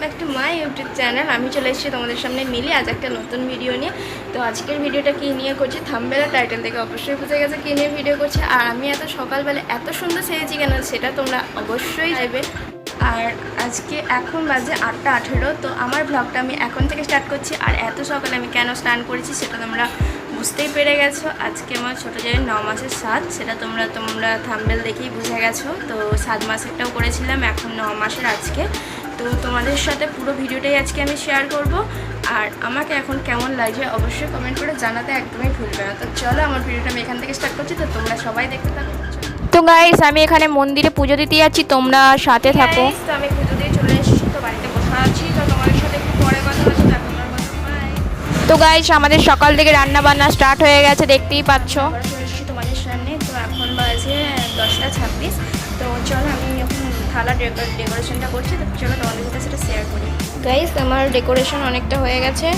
Back to my YouTube channel আমি চলে এসেছি তোমাদের সামনে মিলি আজ একটা নতুন ভিডিও নিয়ে। তো আজকের ভিডিওটা কী নিয়ে করছি? থাম্বেলা টাইটেল থেকে অবশ্যই বুঝে গেছে কী নিয়ে ভিডিও করছি। আর আমি এত সকালবেলা এত সুন্দর সেরেছি কেন, সেটা তোমরা অবশ্যই যাবে আর আজকে এখন বাজে আটটা আঠেরো, তো আমার ব্লগটা আমি এখন থেকে স্টার্ট করছি। আর এত সকালে আমি কেন স্নান করেছি সেটা তোমরা বুঝতেই পেরে গেছো। আজকে আমার ছোটো জায়ের ন মাসের সাত, সেটা তোমরা তোমরা থাম্বেল দেখেই বুঝে গেছো। তো সাত মাসেরটাও করেছিলাম, এখন ন মাসের আজকে। তো তোমাদের সাথে পুরো ভিডিওটাই আজকে আমি শেয়ার করব। আর আমাকে এখন কেমন লাগছে অবশ্যই কমেন্ট করে জানাতে একদমই ভুলবে না। তো চলো আমার ভিডিওটা আমি এখান থেকে স্টার্ট করছি। তো তোমরা সবাই দেখতে থাকো। তো গাইস আমি এখানে মন্দিরে পুজো দিতে যাচ্ছি। তোমরা সাথে থাকো। তো আমি পুজো দিয়ে চলে এসেছি। তো বাড়িতে বসে আছি। তো তোমাদের সাথে একটু পরে কথা হচ্ছে। তো গাইস আমাদের সকাল থেকে রান্না বান্না স্টার্ট হয়ে গেছে। দেখতেই পাচ্ছ। তোমাদের সামনে। তো এখন বাজে দশটা ছাব্বিশ। তো চলো আমি থালা ডেকোরেশনটা করছি তো চলো তোমাদের সাথে সেটা শেয়ার করি। গাইস আমার ডেকোরেশন অনেকটা হয়ে গেছে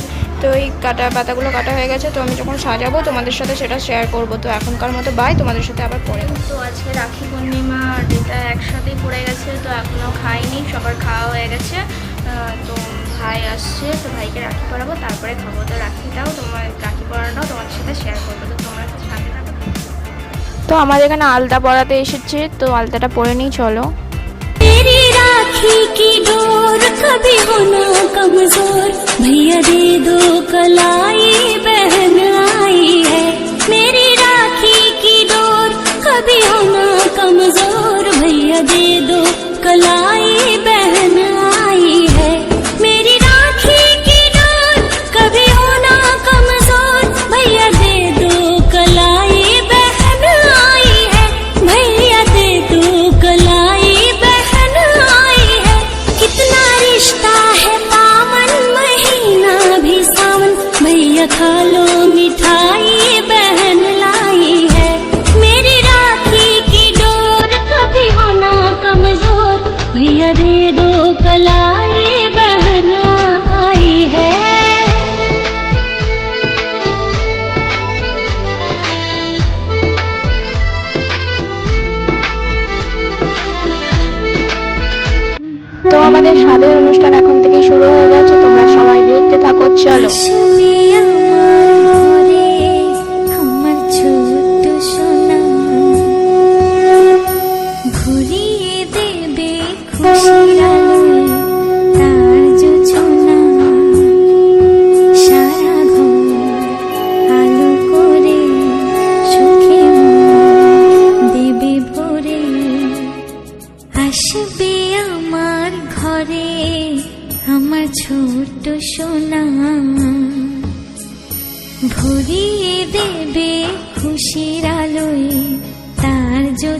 তো এই কাটা পাতাগুলো কাটা হয়ে গেছে তো আমি যখন সাজাবো তোমাদের সাথে সেটা শেয়ার করব। তো এখনকার মতো বাই তোমাদের সাথে আবার পরে তো আজকে রাখি পূর্ণিমা আর এটা একসাথেই পড়ে গেছে তো এখনও খাইনি সবার খাওয়া হয়ে গেছে। তো ভাই আসছে তো ভাইকে রাখি পরাবো তারপরে খাব। তো রাখিটাও তোমার রাখি পরাটাও তোমাদের সাথে শেয়ার করব। তো তোমরা সাথে থাকো। তো আমাদের এখানে আলতা পরাতে এসেছে তো আলতাটা পরে নিই চলো। राखी की डोर कभी हो ना कमज़ोर। भैया दे दो कलाई बहन आई है। मेरी राखी की डोर कभी हो ना कमज़ोर। भैया दे दो कलाई बहन অনুষ্ঠান এখন থেকে শুরু হয়ে গেছে। তোমরা সবাই দেখতে থাকো চলো।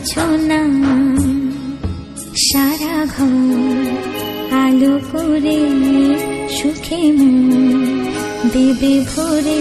যোছনা সারা ঘর আলো করে সুখে মন দেবে ভরে।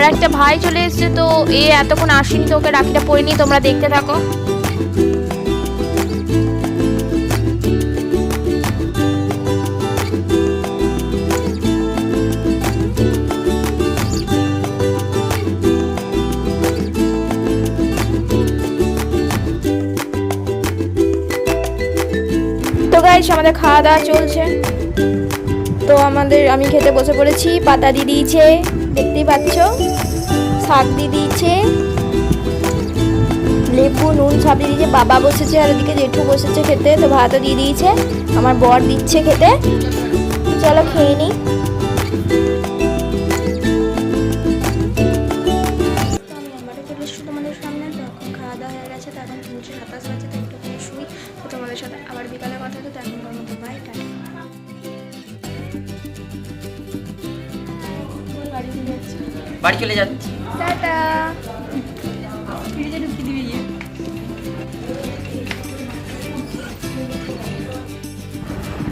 আর একটা ভাই চলে এসছে, তো এ এতক্ষণ আসেনি, তো ওকে রাখিটা পরে নিয়ে তোমরা দেখতে থাকো। তো আমাদের খাওয়া দাওয়া চলছে। তো আমাদের, আমি খেতে বসে পড়েছি, পাতা দিয়ে দিয়েছে, দেখতেই পাচ্ছ? শাক দিয়ে দিয়েছে, লেবু, নুন সব দিয়ে দিয়েছে, বাবা বসেছে আর ওদিকে জেঠু বসেছে খেতে, তো ভাতও দিয়ে দিয়েছে, আমার বর দিচ্ছে খেতে। চলো খেয়ে নিই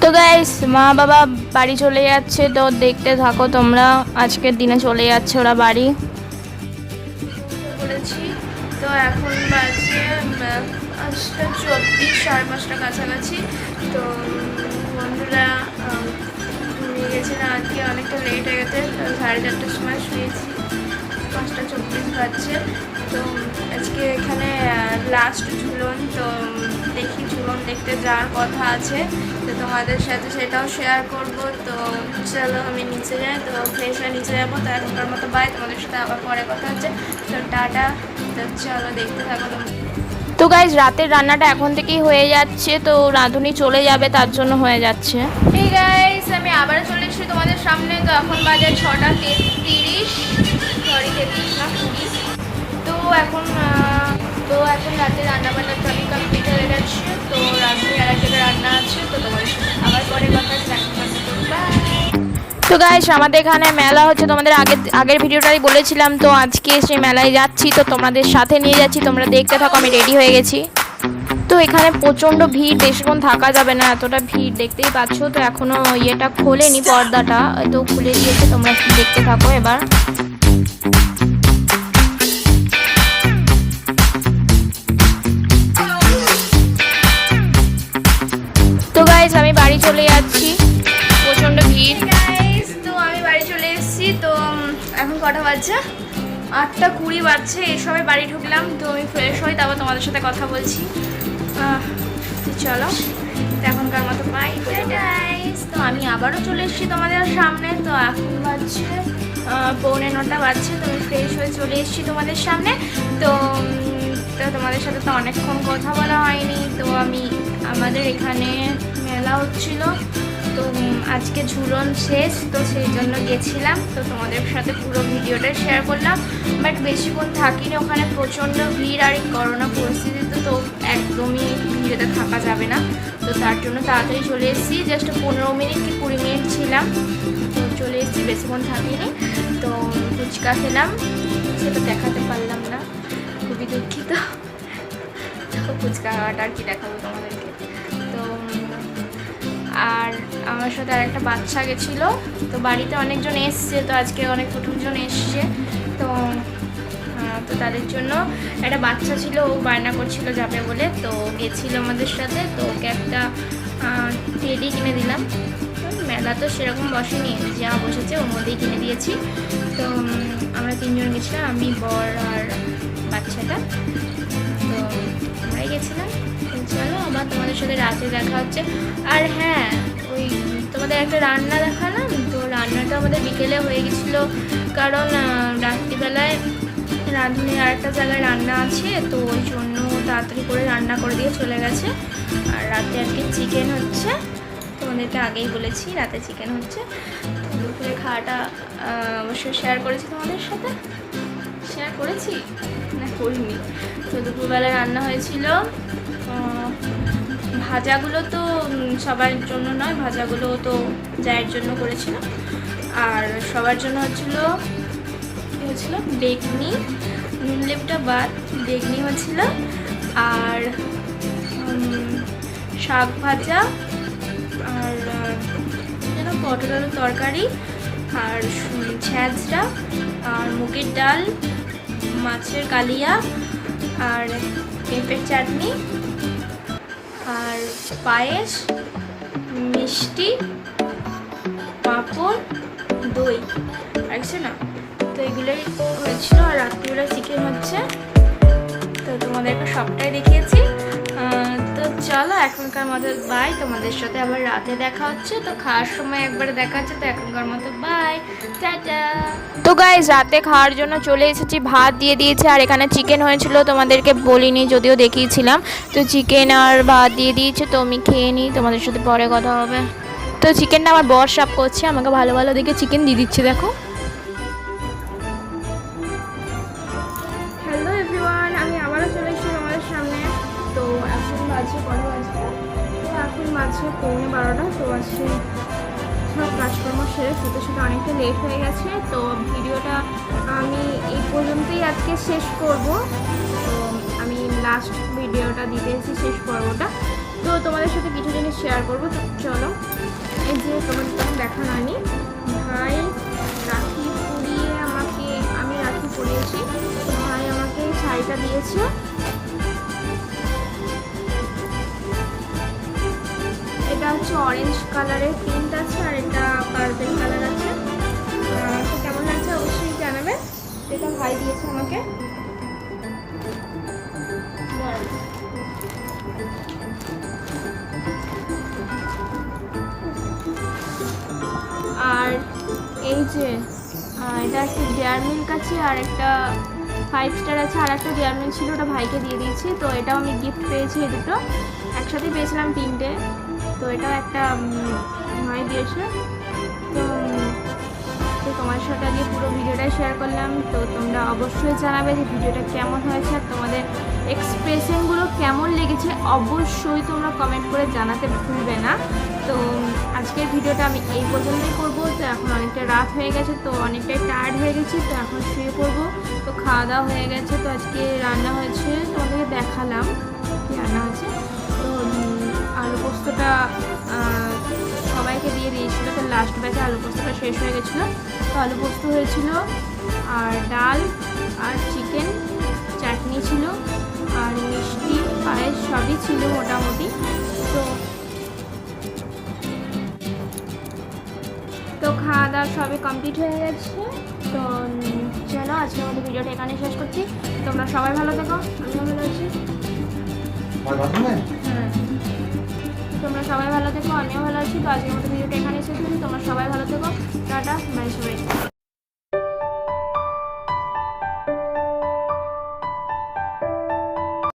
তো গাইস মা বাবা বাড়ি চলে যাচ্ছে, তো দেখতে থাকো তোমরা। আজকের দিনে চলে যাচ্ছে ওরা বাড়ি। তো এখন বাজে পাঁচটা চব্বিশ, সাড়ে পাঁচটা কাছাকাছি। তো বন্ধুরা নিয়ে গেছিলাম আজকে অনেকটা লেট হয়ে গেছে সাড়ে চারটার সময় শুয়েছি। পাঁচটা চব্বিশ বাজছে। তো আজকে এখানে লাস্ট ঝুলন তো দেখি ঝুলন দেখতে যাওয়ার কথা আছে। তো তোমাদের সাথে সেটাও শেয়ার করব। তো চলো আমি নিচে যাই তো ফ্রেশ হয়ে নিচে যাব। তো এখনকার মতো বাই তোমাদের সাথে আবার পরে কথা হচ্ছে। তো টাটা তো চলো দেখতে থাকো তোমরা তো গাইজ রাতের রান্নাটা এখন থেকেই হয়ে যাচ্ছে। তো রাঁধুনি চলে যাবে তার জন্য হয়ে যাচ্ছে। এই আমি আবার চলে এসেছি তোমাদের সামনে। তো এখন বাজে ছটা তেত্রিশ। সরি তো এখন তো এখন রাতে তো আমি কমপ্লিট হয়ে গেছে, তো রাত্রে আর এক রান্না আছে, তো আবার পরে তো গাইস আমাদের এখানে মেলা হচ্ছে, তোমাদের আগের আগের ভিডিওটাই বলেছিলাম, তো আজকে সেই মেলায় যাচ্ছি, তো তোমাদের সাথে নিয়ে যাচ্ছি, তোমরা দেখতে থাকো, আমি রেডি হয়ে গেছি। তো এখানে প্রচণ্ড ভিড় বেশিক্ষণ থাকা যাবে না, এতটা ভিড় দেখতেই পাচ্ছ, তো এখনও ইয়েটা খোলেনি পর্দাটা, তো খুলে দিয়েছে, তোমরা দেখতে থাকো এবার। গাইজ আমি বাড়ি চলে যাচ্ছি। প্রচণ্ড ভিড়। গাইস তো আমি বাড়ি চলে এসেছি, তো এখন কটা বাজছে? আটটা কুড়ি বাজছে, এই সময় বাড়ি ঢুকলাম, তো আমি ফ্রেশ হই, তারপর তোমাদের সাথে কথা বলছি। চলো, এখনকার মতো বাই গাইস তো আমি আবারও চলে এসেছি তোমাদের সামনে, তো এখন বাজছে পৌনে নটা বাজছে, তো আমি ফ্রেশ হয়ে চলে এসেছি তোমাদের সামনে। তো তো তোমাদের সাথে তো অনেকক্ষণ কথা বলা হয়নি, তো আমি আমাদের এখানে মেলা হচ্ছিল। তো আজকে ঝুলন শেষ তো সেই জন্য গেছিলাম। তো তোমাদের সাথে পুরো ভিডিওটা শেয়ার করলাম। বাট বেশিক্ষণ থাকিনি ওখানে প্রচণ্ড ভিড় আর করোনা পরিস্থিতিতে তো একদমই ভিড়েতে থাকা যাবে না। তো তার জন্য তাড়াতাড়ি চলে এসেছি। জাস্ট পনেরো মিনিট কি কুড়ি মিনিট ছিলাম। তো চলে এসেছি বেশিক্ষণ থাকিনি। তো ফুচকা খেলাম। সেটা দেখাতে পারলাম না। খুবই দুঃখিত। ফুচকা খাওয়াটা আর কি দেখাবো তোমাদেরকে তো উম, আর আমার সাথে আর একটা বাচ্চা গেছিল। তো বাড়িতে অনেকজন এসছে, তো আজকে অনেক কুটুমজন এসছে। তো তো তাদের জন্য একটা বাচ্চা ছিল, ও বায়না করছিল যাবে বলে। তো গেছিল আমাদের সাথে, তো ওকে একটা টেডি কিনে দিলাম। মেলা তো সেরকম বসেনি, যা বসেছে ওর মধ্যেই কিনে দিয়েছি। তো আমরা তিনজন গেছিলাম, আমি, বর আর বাচ্চাটা। তো আমরাই গেছিলাম। চলো আবার তোমাদের সাথে রাতে দেখা হচ্ছে। আর হ্যাঁ ওই তোমাদের একটা রান্না দেখালাম। তো রান্নাটা আমাদের বিকেলে হয়ে গেছিল। কারণ রাত্রিবেলায় রাঁধুনি আর একটা জায়গায় রান্না আছে। তো ওই জন্য তাড়াতাড়ি করে রান্না করে দিয়ে চলে গেছে। আর রাতে আজকে চিকেন হচ্ছে। তোমাদেরকে আগেই বলেছি, রাতে চিকেন হচ্ছে। দুপুরে খাওয়াটা অবশ্যই শেয়ার করেছি তোমাদের সাথে। শেয়ার করেছি? না, করিনি। তো দুপুরবেলা রান্না হয়েছিল ভাজাগুলো তো সবার জন্য নয়, ভাজাগুলো তো জায়ের জন্য করেছিল। আর সবার জন্য হচ্ছিল, কী হচ্ছিল? বেগনি নুন লেপটা বাদ, বেগনি হচ্ছিল। আর শাক ভাজা আর যেন পটল আলুর তরকারি আর ছ্যাঁচড়া আর মুগের ডাল, মাছের কালিয়া আর পেঁপের চাটনি আর পায়েস, মিষ্টি, পাঁপড়, দই। আর কিছু না? তো এগুলোই হয়েছিল আর রাত্রিবেলা চিকেন হচ্ছে। তো তোমাদেরকে সবটাই দেখিয়েছি। তো চলো, এখনকার মতো বাই তোমাদের সাথে আবার রাতে দেখা হচ্ছে। তো খাওয়ার সময় একবার দেখা হচ্ছে, তো এখনকার মতো বাই তো গাইজ রাতে খাওয়ার জন্য চলে এসেছি। ভাত দিয়ে দিয়েছে, আর এখানে চিকেন হয়েছিল, তোমাদেরকে বলিনি, যদিও দেখিয়েছিলাম। তো চিকেন আর ভাত দিয়ে দিয়েছে, তো আমি খেয়ে নিই। তোমাদের সাথে পরে কথা হবে। তো চিকেনটা আমার বর সাপ করছে, আমাকে ভালো ভালো দেখে চিকেন দিয়ে দিচ্ছে, দেখো। পৌনে বারোটা, তো আজকে সব কাজকর্ম সেরে শুতে শুতে অনেকটা লেট হয়ে গেছে, তো ভিডিওটা আমি এই পর্যন্তই আজকে শেষ করব। তো আমি লাস্ট ভিডিওটা দিতে এসেছি শেষ পর্বটা। তো তোমাদের সাথে কিছু জিনিস শেয়ার করব, তো চলো। এই যে তোমাদের তখন দেখা হয়নি। ভাই রাখি পরিয়ে আমাকে, আমি রাখি পরিয়েছি ভাই আমাকে শাড়িটা দিয়েছে। এটা হচ্ছে অরেঞ্জ কালারের প্রিন্ট আছে আর এটা পার্পেল কালার আছে। কেমন লাগছে অবশ্যই জানাবে। এটা ভাই দিয়েছে আমাকে। আর এই যে এটা একটা ডেয়ার মিল্ক আছে আর একটা ফাইভ স্টার আছে। আর একটা ডেয়ার মিল্ক ছিল, ওটা ভাইকে দিয়ে দিয়েছি। তো এটাও আমি গিফট পেয়েছি এই দুটো। একসাথে পেয়েছিলাম তিনটে। তো এটাও একটা ভাই দিয়েছে। তো তো তোমার সাথে আজকে পুরো ভিডিওটাই শেয়ার করলাম। তো তোমরা অবশ্যই জানাবে যে ভিডিওটা কেমন হয়েছে আর তোমাদের এক্সপ্রেশনগুলো কেমন লেগেছে। অবশ্যই তোমরা কমেন্ট করে জানাতে ভুলবে না। তো আজকের ভিডিওটা আমি এই পর্যন্তই করব। তো এখন অনেকটা রাত হয়ে গেছে, তো অনেকটাই টায়ার্ড হয়ে গেছি, তো এখন শুয়ে পড়ব। তো খাওয়া দাওয়া হয়ে গেছে, তো আজকে রান্না হয়েছে, তোমাদেরকে দেখালাম কি রান্না হয়েছে। পোস্তটা সবাইকে দিয়ে দিয়েছিলো। তো লাস্ট ব্যাচে আলু পোস্তটা শেষ হয়ে গেছিল। তো আলু পোস্ত হয়েছিল, আর ডাল, আর চিকেন চাটনি ছিল, আর মিষ্টি, পায়েস সবই ছিল মোটামুটি। তো তো খাওয়া দাওয়া সবই কমপ্লিট হয়ে গেছে। তো চলো, আজকের মতো ভিডিওটা এখানে শেষ করছি। তোমরা সবাই ভালো থেকো, আমিও ভালো আছি। তোমরা সবাই ভালো থেকো, আমিও ভালো আছি, তো আজকের মতো ভিডিওটা এখানে শেষ হয়েছে তোমরা সবাই ভালো থেকো, টাটা বাই সবাই